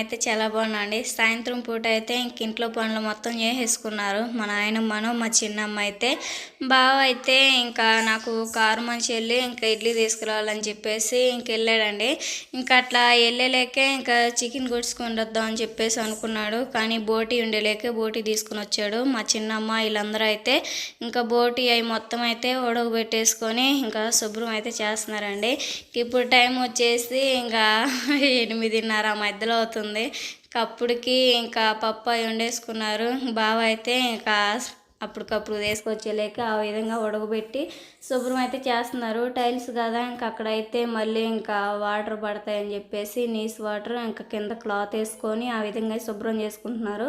అయితే చాలా బాగున్నాండి సాయంత్రం పూట అయితే ఇంక ఇంట్లో పనులు మొత్తం చేసేసుకున్నారు. మా నాయనమ్మను మా చిన్నమ్మ అయితే బావ అయితే ఇంకా నాకు కారు మంచి వెళ్ళి ఇంకా ఇడ్లీ తీసుకురావాలని చెప్పేసి ఇంక వెళ్ళాడండి. ఇంకా అట్లా వెళ్ళలేకే ఇంకా చికెన్ కొట్టుకొని వద్దాం అని చెప్పేసి అనుకున్నాడు. కానీ బోటి ఉండలేకే బోటి తీసుకుని వచ్చాడు. మా చిన్నమ్మ వీళ్ళందరూ అయితే ఇంకా బోటి అవి మొత్తం అయితే ఉడకబెట్టేసుకొని ఇంకా శుభ్రం అయితే చేస్తున్నారండి. ఇప్పుడు టైం వచ్చేసి ఇంకా ఎనిమిదిన్నర మధ్యలో అవుతుంది. అప్పటికి ఇంకా పప్పు అవి వండేసుకున్నారు. బావ అయితే ఇంకా అప్పటికప్పుడు తీసుకొచ్చేలేక ఆ విధంగా ఉడకబెట్టి శుభ్రం అయితే చేస్తున్నారు. టైల్స్ కదా ఇంకా అక్కడైతే మళ్ళీ ఇంకా వాటర్ పడతాయని చెప్పేసి నీస్ వాటర్ ఇంకా కింద క్లాత్ వేసుకొని ఆ విధంగా శుభ్రం చేసుకుంటున్నారు.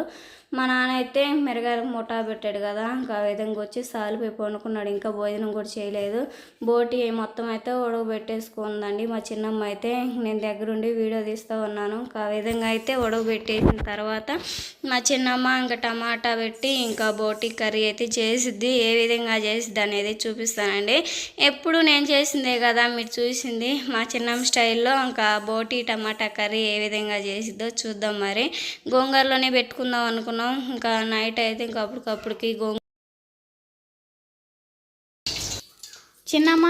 మా నాన్న అయితే మిరగాయల ముఠా పెట్టాడు కదా ఇంకా ఆ విధంగా వచ్చి సాలిపోయి పండుకున్నాడు. ఇంకా భోజనం కూడా చేయలేదు. బోటి మొత్తం అయితే ఉడకబెట్టేసుకుందండి. మా చిన్నమ్మ అయితే నేను దగ్గరుండి వీడియో తీస్తూ ఉన్నాను. ఇంకా ఆ విధంగా అయితే ఉడకబెట్టేసిన తర్వాత మా చిన్నమ్మ ఇంకా టమాటా పెట్టి ఇంకా బోటి కర్రీ అయితే చేసిద్ది ఏ విధంగా చేసిద్ది అనేది చూపిస్తానండి. ఎప్పుడు నేను చేసిందే కదా మీరు చూసింది మా చిన్నమ్మ స్టైల్లో ఇంకా బోటి టమాటా కర్రీ ఏ విధంగా చేసిద్దో చూద్దాం మరి. గోంగూరలోనే పెట్టుకుందాం అనుకున్నాం ఇంకా నైట్ అయితే ఇంకా అప్పటికప్పటికి గోంగూర. చిన్నమ్మ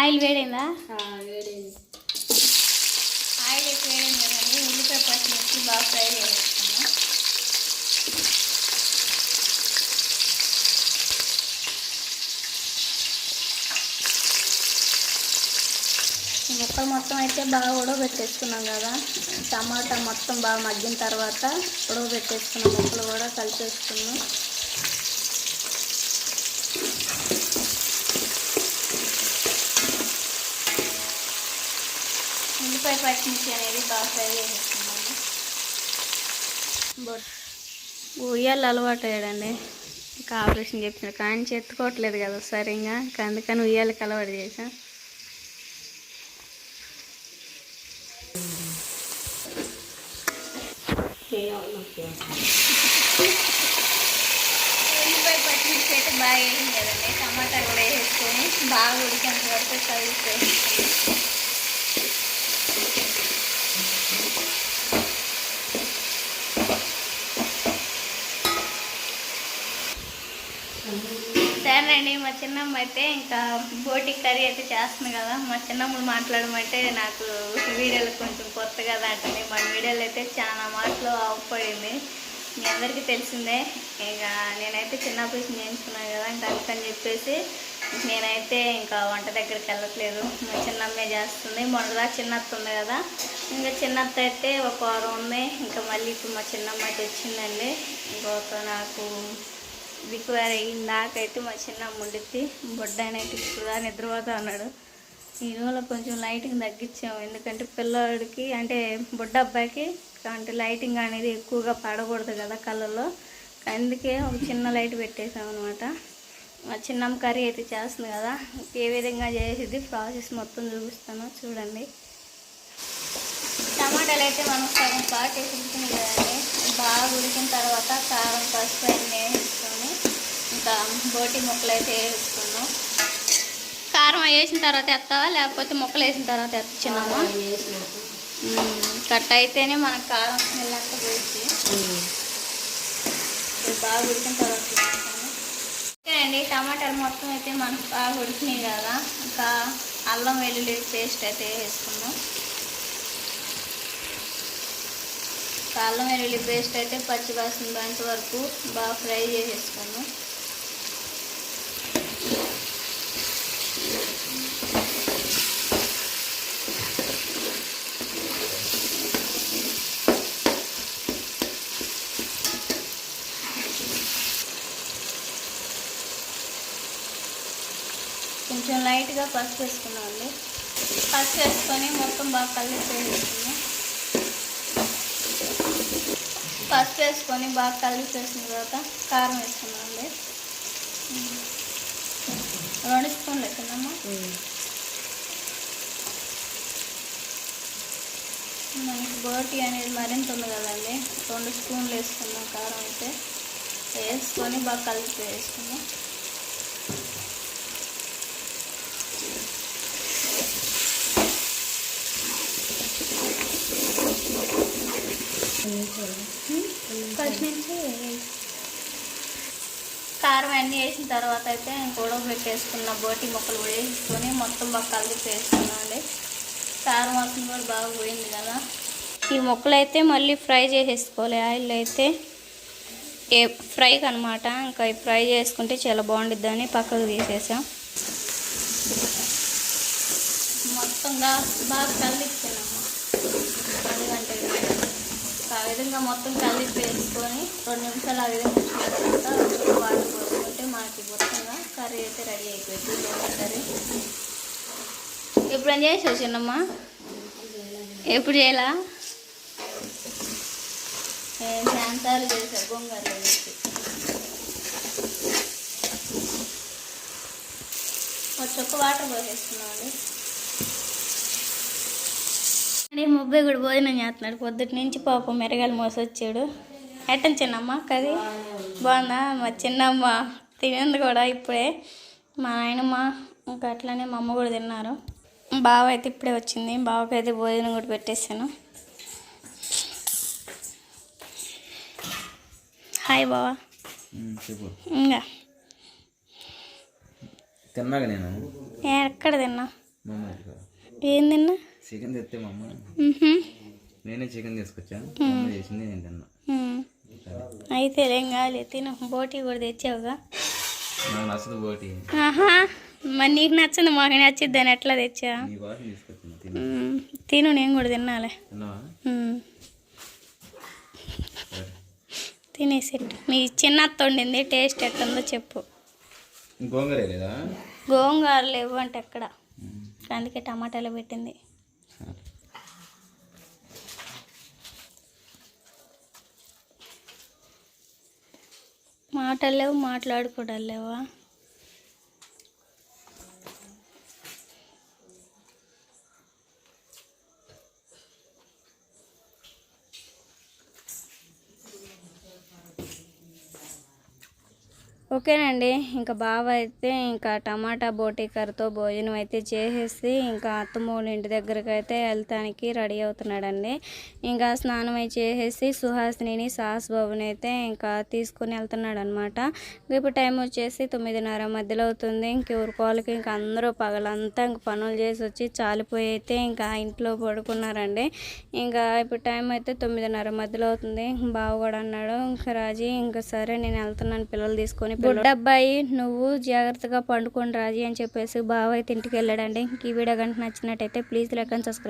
ఆయిల్ వేడైందా? ఆయిల్ ఎక్కువ వేడింది కదండి ఉల్లిపాయ పచ్చిమిర్చి బాగా ఫ్రై చేసుకున్నాం ఈ ముక్కలు మొత్తం అయితే బాగా ఉడవబెట్టేసుకున్నాం కదా. టమాటా మొత్తం బాగా మగ్గిన తర్వాత ఉడకబెట్టేసుకున్న ముక్కలు కూడా కలిపేసుకున్నాం ఉల్లిపాయ పచ్చిమిర్చి అనేది బాగా ఫ్రై చేసేసుకున్నాము బొట్ ఉయ్యాలు అలవాటు అయ్యాడండి. ఇంకా ఆపరేషన్ చెప్పిన కానీ ఎత్తుకోవట్లేదు కదా సరిగా ఇంకా అందుకని ఉయ్యాలకి అలవాటు చేశాను ఉల్లిపాయ పచ్చిమిర్చి అయితే బాగా వేయండి కదండి టమాటాలు కూడా వేసుకొని బాగా ఉడికేంత వరకు కలిపి మా చిన్నమ్మ అయితే ఇంకా బోటి కర్రీ అయితే చేస్తుంది కదా. మా చిన్నమ్మలు మాట్లాడమంటే నాకు వీడియోలు కొంచెం కొత్త కదా అంటుంది. మా వీడియోలు అయితే చాలా మాటలు అవపడింది మీ అందరికీ తెలిసిందే. ఇక నేనైతే చిన్న ఆపరేషన్ చేయించుకున్నాను కదా ఇంకా అందుకని చెప్పేసి నేనైతే ఇంకా వంట దగ్గరికి వెళ్ళట్లేదు. మా చిన్నమ్మే చేస్తుంది. మొన్నదా చిన్నత్త ఉంది కదా. ఇంకా చిన్నత్త అయితే ఒక వారం ఉంది. ఇంకా మళ్ళీ ఇప్పుడు మా చిన్నమ్మ అయితే వచ్చిందండి. ఇంకొక నాకు రికవర్ అయ్యింది నాకైతే మా చిన్నమ్మ ఉండిద్ది బొడ్డాయనైతే ఇప్పుడు నిద్రపోతా ఉన్నాడు. ఈ రోజులో కొంచెం లైటింగ్ తగ్గించాము. ఎందుకంటే పిల్లవాడికి అంటే బొడ్డ అబ్బాయికి అంటే లైటింగ్ అనేది ఎక్కువగా పడకూడదు కదా కళ్ళల్లో. అందుకే ఒక చిన్న లైట్ పెట్టేసాం అనమాట మా చిన్నమ్మ కర్రీ అయితే చేస్తుంది కదా. ఏ విధంగా చేసేది ప్రాసెస్ మొత్తం చూపిస్తాను. చూడండి. టమాటాలు అయితే మనం సగం పాటు వేసుకుంటుంది కదండి బాగా ఉడికిన తర్వాత కారం పసుపు అన్నీ వేసుకొని ఇంకా బోటి ముక్కలు అయితే వేసుకున్నాం. కారం వేసిన తర్వాత ఎత్తావా లేకపోతే ముక్కలు వేసిన తర్వాత ఎత్తున్నామా కట్ అయితేనే మనకు కారం స్మెల్ అంతా ఇది బాగా ఉడికిన తర్వాత. ఓకేనండి టమాటాలు మొత్తం అయితే మనకు బాగా ఉడికినాయి కదా. ఇంకా అల్లం వెల్లుల్లి పేస్ట్ అయితే వేసుకున్నాం కాళ్ళం అల్లం వెల్లుల్లి పేస్ట్ అయితే పచ్చి వాసన బంత వరకు బాగా ఫ్రై చేసేసుకున్నాం కొంచెం లైట్గా పసుపు వేసుకున్నామండి పసుపు వేసుకొని మొత్తం బాగా కలిపి వేసుకున్నాం పసుపు వేసుకొని బాగా కలిపి వేసిన తర్వాత కారం వేసుకున్నామండి రెండు స్పూన్లు వేసుకున్నామా మనకి బోటి అనేది మరింత ఉంది కదండి. రెండు స్పూన్లు వేసుకున్నాం కారం అయితే. వేసుకొని బాగా కలిపి వేసుకున్నాం పచ్చిమిర్చి కారం అన్నీ వేసిన తర్వాత అయితే ఇంకోడో పెట్టేసుకున్న బోటి మొక్కలు కూడా వేసుకొని మొత్తం బాగా కలిపి వేసుకున్నాండి కారం వాసన కూడా బాగా పోయింది కదా. ఈ మొక్కలు అయితే మళ్ళీ ఫ్రై చేసేసుకోవాలి. ఆయిల్ అయితే ఏ ఫ్రైకి అనమాట ఇంకా ఫ్రై చేసుకుంటే చాలా బాగుండిద్దని పక్కకు తీసేసాం. మొత్తంగా బాగా కలిపి ఎందుకంటే ఆ విధంగా మొత్తం కలిపి వేసుకొని రెండు నిమిషాలు ఆ విధంగా తర్వాత వాటర్ పోసుకుంటే మనకి మొత్తంగా కర్రీ అయితే రెడీ అయిపోయింది కర్రీ. ఇప్పుడు ఏం చేసావు చిన్నమ్మ? ఎప్పుడు చేయాలా? శాంతాలు చేసా గోంగూర వేసి ఒక వాటర్ పోసేస్తున్నామండి అండి ముబ్బై కూడా భోజనం చేస్తున్నాడు. పొద్దుటి నుంచి పాపం మెరగాలు మోసొచ్చాడు. ఎట్టం చిన్నమ్మ కది బాగుందా? మా చిన్నమ్మ తినింది కూడా ఇప్పుడే. మా నాయనమ్మ ఇంకా అట్లనే మా అమ్మ కూడా తిన్నారు. బావ అయితే ఇప్పుడే వచ్చింది. బావకి అయితే భోజనం కూడా పెట్టేశాను. హాయ్ బావా. ఇంకా? తిన్నాక నేను? ఎక్కడ తిన్నా. ఏం తిన్నా? చికెన్ తెస్తే మా అమ్మ. నేనే చికెన్ తీసుకొచ్చా. అమ్మ చేసింది నేను తిన్నా. అయితే ఏం కాలే తిను. బోటి కూడా తెచ్చావుగా? నాకు నచ్చదు ఆహా. మరి నీకు నచ్చింది మాకు నచ్చిద్ది అని ఎట్లా తెచ్చా? తిను. నేను కూడా తినాలి. తిన్నావా? మ్, సరే. తినేసేట్టు. మీ చిన్న అత్త వండింది టేస్ట్ ఎట్టుందో చెప్పు. గోంగూర లేదా గోంగూర లేవు అంటే ఎక్కడ? అందుకే టమాటాలు పెట్టింది. మాటలు లేవు మాట్లాడుకోవడం లేవా? ఓకేనండి. ఇంకా బావ అయితే ఇంకా టమాటా బోటీకర్తో భోజనం అయితే చేసేసి ఇంకా అత్తమ్మోళ్ళ ఇంటి దగ్గరకు అయితే వెళ్తానికి రెడీ అవుతున్నాడండి. ఇంకా స్నానం అయితే చేసేసి సుహాసిని సాస్ బాబుని అయితే ఇంకా తీసుకుని వెళ్తున్నాడు అనమాట ఇప్పుడు టైం వచ్చేసి తొమ్మిదిన్నర మధ్యలో అవుతుంది. ఇంక ఊరుకోవాలకి ఇంకా అందరూ పగలంతా ఇంక పనులు చేసి వచ్చి చాలిపోయి అయితే ఇంకా ఇంట్లో పడుకున్నారండి. ఇంకా ఇప్పుడు టైం అయితే తొమ్మిదిన్నర మధ్యలో అవుతుంది. బావ కూడా అన్నాడు ఇంకా రాజీ ఇంకా సరే నేను వెళ్తున్నాను పిల్లలు తీసుకొని బుడ్డబ్బాయి నువ్వు జాగ్రత్తగా పండుకొని రాజీ అని చెప్పేసి బావ అయితే ఇంటికి వెళ్ళాడండి. ఇంక ఈ వీడియో కనుక నచ్చినట్టయితే ప్లీజ్ లైక్ అండ్ సబ్స్క్రైబ్